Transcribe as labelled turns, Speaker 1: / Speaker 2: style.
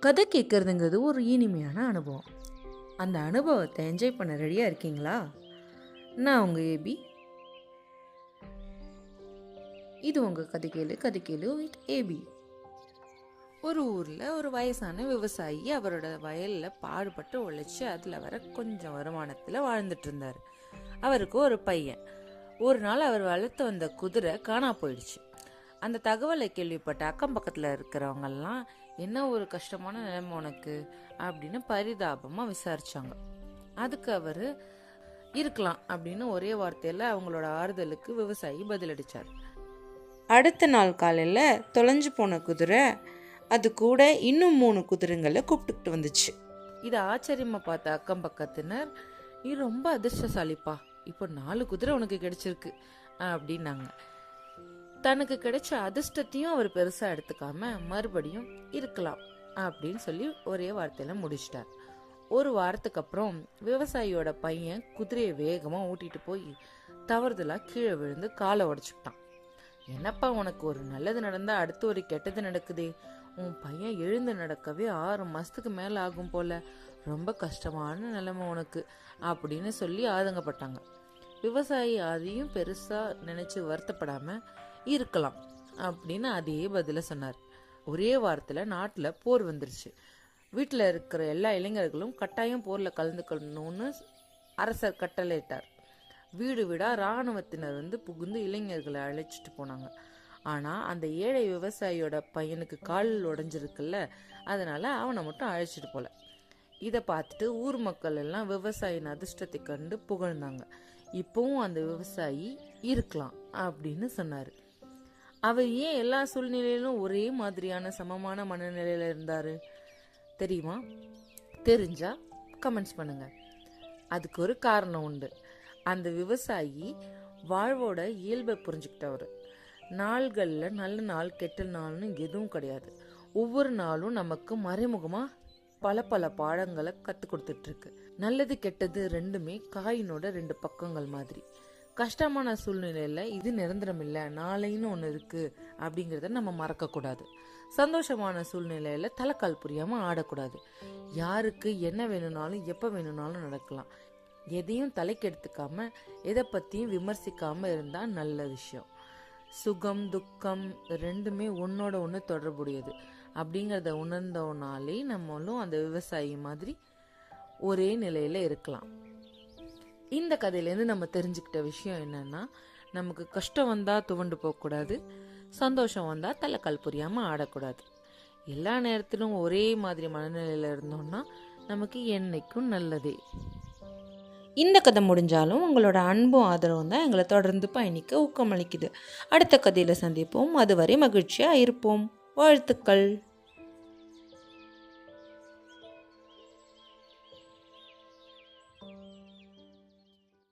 Speaker 1: கதை கேட்குறதுங்கிறது ஒரு இனிமையான அனுபவம். அந்த அனுபவத்தை என்ஜாய் பண்ண ரெடியாக இருக்கீங்களா? நான் உங்கள் ஏபி இது உங்கள் கதை கேளு கதை கேளு வித் ஏபி ஒரு ஊரில் ஒரு வயசான விவசாயி அவரோட வயலில் பாடுபட்டு உழைச்சி அதில் வர கொஞ்சம் வருமானத்தில் வாழ்ந்துட்டு இருந்தார். அவருக்கு ஒரு பையன். ஒரு நாள் அவர் வளர்த்து வந்த குதிரை காணா போயிடுச்சு. அந்த தகவலை கேள்விப்பட்ட அக்கம் பக்கத்தில் இருக்கிறவங்கெல்லாம் என்ன ஒரு கஷ்டமான நிலைமை உனக்கு? அப்படின்னு பரிதாபமாக விசாரிச்சாங்க. அதுக்கு அவர் இருக்கலாம் அப்படின்னு ஒரே வார்த்தையில் அவங்களோட ஆறுதலுக்கு விவசாயி பதிலளிச்சார் அடுத்த நாள் காலையில் தொலைஞ்சு போன குதிரை அது கூட இன்னும் மூணு குதிரைங்களை கூப்பிட்டுக்கிட்டு வந்துச்சு. இதை ஆச்சரியமா பார்த்த அக்கம் பக்கத்தினர் நீ ரொம்ப அதிர்ஷ்டசாலிப்பா. இப்போ நாலு குதிரை உனக்கு கிடைச்சிருக்கு. அப்படின்னாங்க. தனக்கு கிடைச்ச அதிர்ஷ்டத்தையும் அவர் பெருசா எடுத்துக்காம மறுபடியும் இருக்கலாம் அப்படின்னு சொல்லி ஒரே வார்த்தையில முடிச்சிட்டார். ஒரு வாரத்துக்கு அப்புறம் விவசாயியோட பையன் குதிரையை வேகமா ஊட்டிட்டு போய் தவறுதலா கீழே விழுந்து காலை உடைச்சுக்கிட்டான். என்னப்பா உனக்கு ஒரு நல்லது நடந்தா அடுத்து ஒரு கெட்டது நடக்குதே. உன் பையன் எழுந்து நடக்கவே ஆறு மாசத்துக்கு மேல ஆகும் போல. ரொம்ப கஷ்டமான நிலைமை உனக்கு அப்படின்னு சொல்லி ஆதங்கப்பட்டாங்க. விவசாயி அதையும் பெருசா நினைச்சு வருத்தப்படாம இருக்கலாம். அப்படின்னு அதே பதில சொன்னார். ஒரே வாரத்தில் நாட்டில் போர் வந்துருச்சு. வீட்டில் இருக்கிற எல்லா இளைஞர்களும் கட்டாயம் போரில் கலந்துக்கணும்னு அரசர் கட்டளையிட்டார். வீடு வீடாக இராணுவத்தினர் வந்து புகுந்து இளைஞர்களை அழைச்சிட்டு போனாங்க. ஆனால் அந்த ஏழை விவசாயியோட பையனுக்கு கால் உடைஞ்சிருக்குல்ல அதனால் அவனை மட்டும் அழைச்சிட்டு போல. இதை பார்த்துட்டு ஊர் மக்கள் எல்லாம் விவசாயியின் அதிர்ஷ்டத்தை கண்டு புகழ்ந்தாங்க. இப்போவும் அந்த விவசாயி இருக்கலாம் அப்படின்னு சொன்னார். அவர் ஏன் எல்லா சூழ்நிலையிலும் ஒரே மாதிரியான சமமான மனநிலையில் இருந்தார்? தெரியுமா? தெரிஞ்சா கமெண்ட்ஸ் பண்ணுங்க. அதுக்கு ஒரு காரணம் உண்டு. அந்த விவசாயி வாழ்வோட இயல்பை புரிஞ்சுக்கிட்டவர். நாள்களில் நல்ல நாள் கெட்ட நாள்னு எதுவும் கிடையாது. ஒவ்வொரு நாளும் நமக்கு மறைமுகமாக பல பல பாடங்களை கற்றுக் கொடுத்துட்ருக்கு நல்லது கெட்டது ரெண்டுமே காயினோட ரெண்டு பக்கங்கள் மாதிரி. கஷ்டமான சூழ்நிலையில் இது நிரந்தரம் இல்லை நாளைன்னு ஒன்று இருக்குது அப்படிங்கிறத நம்ம மறக்கக்கூடாது. சந்தோஷமான சூழ்நிலையில் தலைக்கால் புரியாமல் ஆடக்கூடாது. யாருக்கு என்ன வேணும்னாலும் எப்போ வேணும்னாலும் நடக்கலாம். எதையும் தலைக்கு எதை பற்றியும் விமர்சிக்காமல் இருந்தால் நல்ல விஷயம். சுகம் துக்கம் ரெண்டுமே ஒன்னோட ஒன்று தொடர்புடையது. அப்படிங்கிறத உணர்ந்தோனாலே நம்மளும் அந்த விவசாயி மாதிரி ஒரே நிலையில் இருக்கலாம். இந்த கதையிலேருந்து நம்ம தெரிஞ்சுக்கிட்ட விஷயம் என்னன்னா நமக்கு கஷ்டம் வந்தால் துவண்டு போகக்கூடாது சந்தோஷம் வந்தால் தலைக்கால் புரியாமல் ஆடக்கூடாது. எல்லா நேரத்திலும் ஒரே மாதிரி மனநிலையில் இருந்தோம்னா நமக்கு என்னைக்கும் நல்லதே. இந்த கதை முடிஞ்சாலும் உங்களோட அன்பும் ஆதரவும் தான் எங்களை தொடர்ந்து பயணிக்க ஊக்கமளிக்குது. அடுத்த கதையில் சந்திப்போம். அதுவரை மகிழ்ச்சியாக இருப்போம். வாழ்த்துக்கள்.